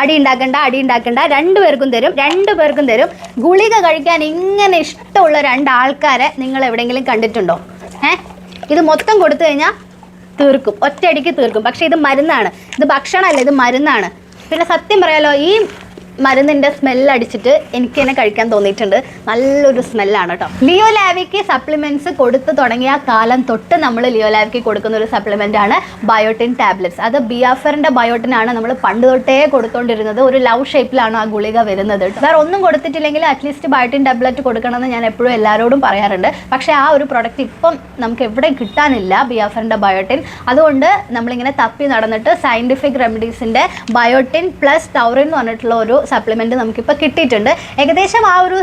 അടി ഉണ്ടാക്കണ്ട അടി ഉണ്ടാക്കണ്ട. രണ്ടു പേർക്കും തരും രണ്ടു പേർക്കും തരും. ഗുളിക കഴിക്കാൻ ഇങ്ങനെ ഇഷ്ടമുള്ള രണ്ടാൾക്കാരെ നിങ്ങൾ എവിടെയെങ്കിലും കണ്ടിട്ടുണ്ടോ? ഏഹ് ഇത് മൊത്തം കൊടുത്തു കഴിഞ്ഞാൽ തീർക്കും. ഒറ്റയടിക്ക് തീർക്കും. പക്ഷേ ഇത് മരുന്നാണ്. ഇത് ഭക്ഷണമല്ല ഇത് മരുന്നാണ്. പിന്നെ സത്യം പറയാലോ ഈ മരുന്നിന്റെ സ്മെല്ല് അടിച്ചിട്ട് എനിക്ക് തന്നെ കഴിക്കാൻ തോന്നിയിട്ടുണ്ട്. നല്ലൊരു സ്മെല്ലാണ് കേട്ടോ ലിയോ ലാവിക്ക് സപ്ലിമെന്റ്സ് കൊടുത്തു തുടങ്ങിയ കാലം തൊട്ട് നമ്മൾ ലിയോ ലാവിക്ക് കൊടുക്കുന്ന ഒരു സപ്ലിമെന്റ് ആണ് ബയോട്ടിൻ ടാബ്ലറ്റ്സ് അത് ബിയാഫറിന്റെ ബയോട്ടിനാണ് നമ്മൾ പണ്ട് തൊട്ടേ കൊടുത്തോണ്ടിരുന്നത്. ഒരു ലവ് ഷേപ്പിലാണ് ആ ഗുളിക വരുന്നത് വേറെ ഒന്നും കൊടുത്തിട്ടില്ലെങ്കിൽ അറ്റ്ലീസ്റ്റ് ബയോട്ടിൻ ടാബ്ലറ്റ് കൊടുക്കണമെന്ന് ഞാൻ എപ്പോഴും എല്ലാവരോടും പറയാറുണ്ട്. പക്ഷേ ആ ഒരു പ്രൊഡക്റ്റ് ഇപ്പം നമുക്ക് എവിടെ കിട്ടാനില്ല ബിയാഫറിന്റെ ബയോട്ടിൻ അതുകൊണ്ട് നമ്മളിങ്ങനെ തപ്പി നടന്നിട്ട് സയന്റിഫിക് റെമഡീസിന്റെ ബയോട്ടിൻ പ്ലസ് ടൗറിൻ എന്ന് പറഞ്ഞിട്ടുള്ള ഒരു സപ്ലിമെന്റ് നമുക്കിപ്പോൾ കിട്ടിയിട്ടുണ്ട്. ഏകദേശം ആ ഒരു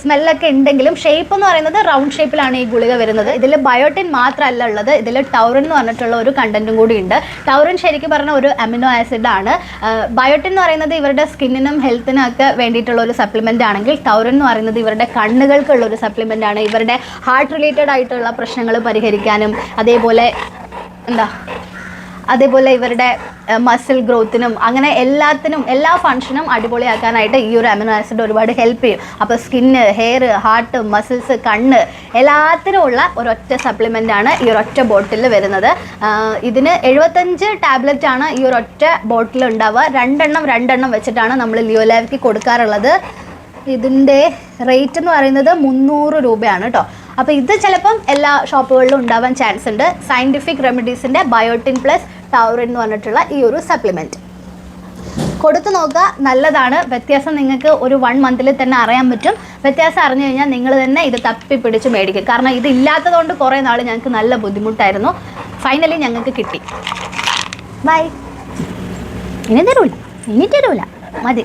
സ്മെല്ലൊക്കെ ഉണ്ടെങ്കിലും ഷേപ്പ് എന്ന് പറയുന്നത് റൗണ്ട് ഷേപ്പിലാണ് ഈ ഗുളിക വരുന്നത്. ഇതിൽ ബയോട്ടിൻ മാത്രമല്ല ഉള്ളത്. ഇതിൽ ടൗറിൻ എന്ന് പറഞ്ഞിട്ടുള്ള ഒരു കണ്ടന്റും കൂടി ഉണ്ട്. ടൗറിൻ ശരിക്കും പറഞ്ഞ ഒരു അമിനോ ആസിഡ് ആണ്. ബയോട്ടിൻ എന്ന് പറയുന്നത് ഇവരുടെ സ്കിന്നിനും ഹെൽത്തിനും ഒക്കെ വേണ്ടിയിട്ടുള്ള ഒരു സപ്ലിമെന്റ് ആണെങ്കിൽ ടൗറിൻ എന്ന് പറയുന്നത് ഇവരുടെ കണ്ണുകൾക്കുള്ള ഒരു സപ്ലിമെന്റ് ആണ്. ഇവരുടെ ഹാർട്ട് റിലേറ്റഡ് ആയിട്ടുള്ള പ്രശ്നങ്ങൾ പരിഹരിക്കാനും അതേപോലെ എന്താ അതേപോലെ ഇവരുടെ മസിൽ ഗ്രോത്തിനും അങ്ങനെ എല്ലാത്തിനും എല്ലാ ഫങ്ഷനും അടിപൊളിയാക്കാനായിട്ട് ഈ ഒരു അമിനോ ആസിഡ് ഒരുപാട് ഹെൽപ്പ് ചെയ്യും. അപ്പോൾ സ്കിന്ന് ഹെയർ ഹാർട്ട് മസിൽസ് കണ്ണ് എല്ലാത്തിനുമുള്ള ഒരൊറ്റ സപ്ലിമെന്റ് ആണ് ഈ ഒരൊറ്റ ബോട്ടിൽ വരുന്നത്. ഇതിന് എഴുപത്തഞ്ച് ടാബ്ലറ്റ് ആണ് ഈ ഒരൊറ്റ ബോട്ടിൽ ഉണ്ടാവുക. രണ്ടെണ്ണം രണ്ടെണ്ണം വെച്ചിട്ടാണ് നമ്മൾ ലിയോലാവിക്ക് കൊടുക്കാറുള്ളത്. ഇതിന്റെ റേറ്റ് എന്ന് പറയുന്നത് മുന്നൂറ് രൂപയാണ് കേട്ടോ അപ്പോൾ ഇത് ചിലപ്പം എല്ലാ ഷോപ്പുകളിലും ഉണ്ടാവാൻ ചാൻസ് ഉണ്ട്. സയന്റിഫിക് റെമഡീസിന്റെ ബയോട്ടിൻ പ്ലസ് ടൗറിൻ എന്ന് പറഞ്ഞിട്ടുള്ള ഈ ഒരു സപ്ലിമെന്റ് കൊടുത്തു നോക്കുക നല്ലതാണ്. വ്യത്യാസം നിങ്ങൾക്ക് ഒരു വൺ മന്തിൽ തന്നെ അറിയാൻ പറ്റും. വ്യത്യാസം അറിഞ്ഞു കഴിഞ്ഞാൽ നിങ്ങൾ തന്നെ ഇത് തപ്പി പിടിച്ച് മേടിക്കും. കാരണം ഇത് ഇല്ലാത്തതുകൊണ്ട് കുറേ നാൾ ഞങ്ങൾക്ക് നല്ല ബുദ്ധിമുട്ടായിരുന്നു. ഫൈനലി ഞങ്ങൾക്ക് കിട്ടി. ബൈ ഇനി തരൂല. ഇനി തരൂല. മതി.